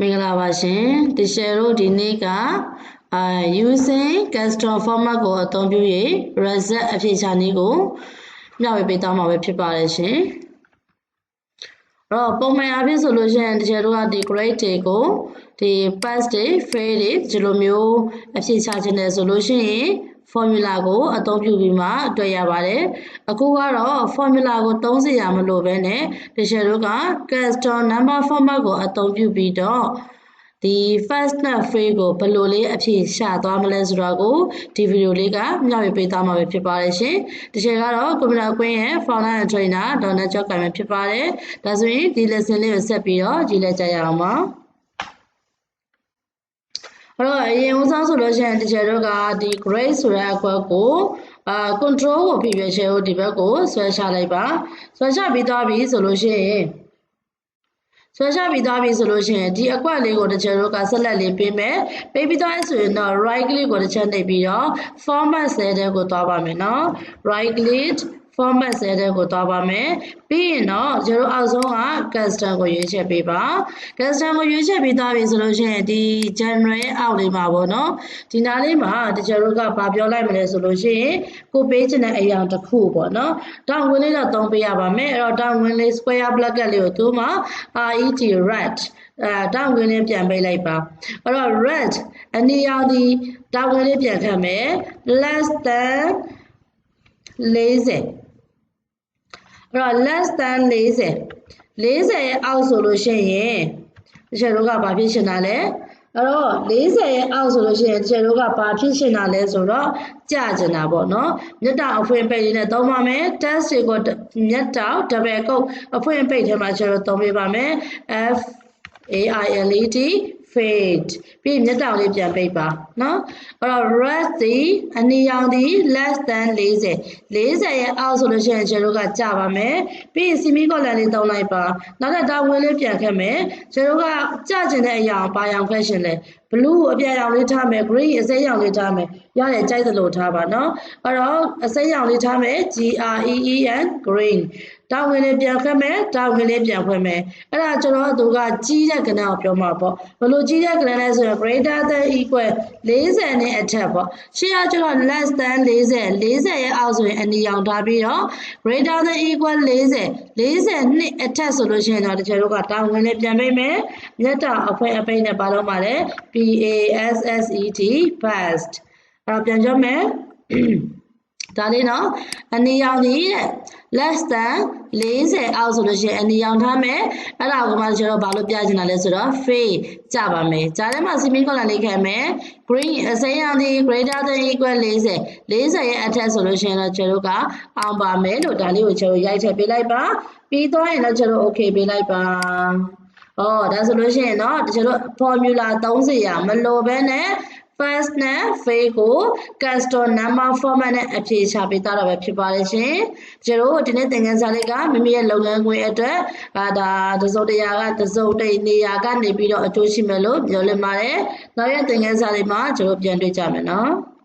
မင်္ဂလာပါရှင်တရှယ်တို့ဒီနေ့ကအာ using custom format ကိုအသုံးပြု၍ result အဖြေချနည်းကိုမျှဝေပေးသွားမှာပဲဖြစ်ပါတယ်ရှင်အဲ့တော့ပုံမှန်အားဖြင့်ဆိုလို့ရှိရင်တရှယ်တို့ကဒီ grade တွေကိုဒီ pass တွေ fail တွေဒီလိုမျိုးအဖြေချခြင်းနဲ့ဆိုလို့ရှိရင် formula ကိုအသုံးပြုပြီးမှတွေ့ရပါတယ်အခုကတော့ formula ကိုသုံးစရာမလိုဘဲနဲ့တချို့တို့က custom number format ကိုအသုံးပြုပြီးတော့ဒီ first net free ကိုဘယ်လိုလေးအဖြေရှာသွားမလဲဆိုတော့ကိုဒီဗီဒီယိုလေးကမျှဝေပေးသွားမှာပဲဖြစ်ပါတယ်ရှင်။ဒီချိန်ကတော့ကွန်ပျူတာကွင်းရဲ့ founder and trainer ဒေါ်နတ်ကျော်ကံပဲဖြစ်ပါတယ်။ဒါဆိုရင်ဒီ lesson လေးကိုဆက်ပြီးတော့ကြည့်လိုက်ကြရအောင်ပါ။ အဲ့တော့အရင်ဦးစားဆိုလို့ရှိရင်တချို့တို့ကဒီ grade ဆိုတဲ့အကွက်ကိုအာ control ကိုပြည့်ပြည့်ချဲကိုဒီဘက်ကိုဆွဲချလိုက်ပါဆွဲချပြီးသွားပြီဆိုလို့ရှိရင်ဆွဲချပြီးသွားပြီဆိုလို့ရှိရင်ဒီအကွက်လေးကိုတချို့တို့ကဆက်လက်လေးပေးမယ်ပေးပြီးသွားဆိုရင်တော့ right click ကိုတစ်ချက်နှိပ်ပြီးတော့ format cell တဲ့ကိုသွားပါမယ်နော် right click format cell တဲ့ကိုသွားပါမယ်ပြီးရင်တော့ကျွန်တော်အောက်ဆုံးက custom ကိုရွေးချယ်ပေးပါ custom ကိုရွေးချယ်ပေးသွားပြီဆိုလို့ရှိရင်ဒီ general ရဲ့အောက်လေးမှာပေါ့နော်ဒီနားလေးမှာတချို့တို့ကဘာပြောလိုက်မလဲဆိုလို့ရှိရင်ကိုပေးချင်တဲ့အရာတစ်ခုပေါ့နော်တောင်းဝင်လေးတော့သုံးပေးရပါမယ်အဲ့တော့တောင်းဝင်လေး square bracket လေးကိုသူ့မှာ ret ret အဲတောင်းဝင်လေးပြန်ပေးလိုက်ပါအဲ့တော့ red အနည်းရောက်ဒီတောင်းဝင်လေးပြန်ခတ်မယ် less than 40 အဲ့တော့ less than 40 40ရဲ့အောက်ဆိုလို့ရှိရင်တချို့တို့ကဘာဖြစ်ရှင်တာလဲအဲ့တော့40ရဲ့အောက်ဆိုလို့ရှိရင်တချို့တို့ကဘာဖြစ်ရှင်တာလဲဆိုတော့ကြာကျင်တာပေါ့နော်မြတ်တာအဖွင့်ပိတ်လေးနဲ့သုံးပါမယ် test တွေကိုမြတ်တာ double ကုတ်အဖွင့်ပိတ်ထဲမှာကျွန်တော်သုံးပေးပါမယ် f a i l e t fade ပြီးမျက်တောင်လေးပြန်ပိတ်ပါနော်အဲ့တော့ rest ဒီအနီရောင်ဒီ less than 40 40ရဲ့အောက်ဆိုလို့ရှိရင်ကျွန်တော်တို့ကကြာပါမယ်ပြီးရင်စီမီကော်လန်လေးတောင်းလိုက်ပါနောက်ထပ်တာဝင်လေးပြန်ခက်မယ်ကျွန်တော်တို့ကကြာကျင်တဲ့အရာဘာရောင်ခက်ရှင်လဲ blue အပြာရောင်လေးထားမယ် green အစိမ်းရောင်လေးထားမယ်ရတယ်ကြိုက်သလိုထားပါနော်အဲ့တော့အစိမ်းရောင်လေးထားမယ် G R E E N green တောင်းဝင်လေးပြန်ခွဲမယ်တောင်းဝင်လေးပြန်ခွဲမယ်အဲ့ဒါကျွန်တော်တို့ကကြီးတဲ့ကဏ္ဍကိုပြောမှာပေါ့ဘယ်လိုကြီးတဲ့ကဏ္ဍလဲဆိုရင် greater than equal 40နဲ့အထက်ပေါ့ရှေ့ကကျွန်တော် less than 40 40ရဲ့အောက်ဆိုရင်အနီရောင်ထားပြီးတော့ greater than equal 40 40နှစ်အထက်ဆိုလို့ရှိရင်တော့တချို့တို့ကတောင်းဝင်လေးပြန်ပေးမယ်မြတ်တာအဖွဲအပိတ်နဲ့ပါလို့ပါလေ P A S S E T fast အဲ့တော့ပြန်ကြမယ် ဒါလေးနော်အနီရောင်ကြီးတဲ့ less than 40အောက်ဆိုလို့ရှိရင်အနီရောင်ထားမယ်အဲ့ဒါကိုမှကျွန်တော်ဘာလို့ပြချင်တာလဲဆိုတော့ fade ကြပါမယ်ဂျာထဲမှာ semi colon လေးခဲ့မယ် green အစိမ်းရောင်ဒီ greater than equal 40 40ရဲ့အထက်ဆိုလို့ရှိရင်တော့ကျွန်တော်ကအောင်ပါမယ်လို့ဒါလေးကိုကျွန်တော်ရိုက်ထည့်ပေးလိုက်ပါပြီးတော့ရင်တော့ကျွန်တော် okay ပေးလိုက်ပါ။အော်ဒါဆိုလို့ရှိရင်တော့တချို့ formula 30ရမလိုဘဲနဲ့ first နဲ့ fail ကို custom number format နဲ့အဖြေချပေးသားတာပဲဖြစ်ပါတယ်ရှင်။ကျွန်တော်ဒီနေ့သင်ခန်းစာလေးကမိမိရဲ့လုပ်ငန်းခွင်အတွက်ဒါဒါတစုံတရာကတစုံတိတ်နေရာကနေပြီးတော့အကျိုးရှိမယ်လို့ပြောလင်ပါတယ်။နောက်ရက်သင်ခန်းစာလေးမှာကျွန်တော်ပြန်တွေ့ကြမယ်နော်။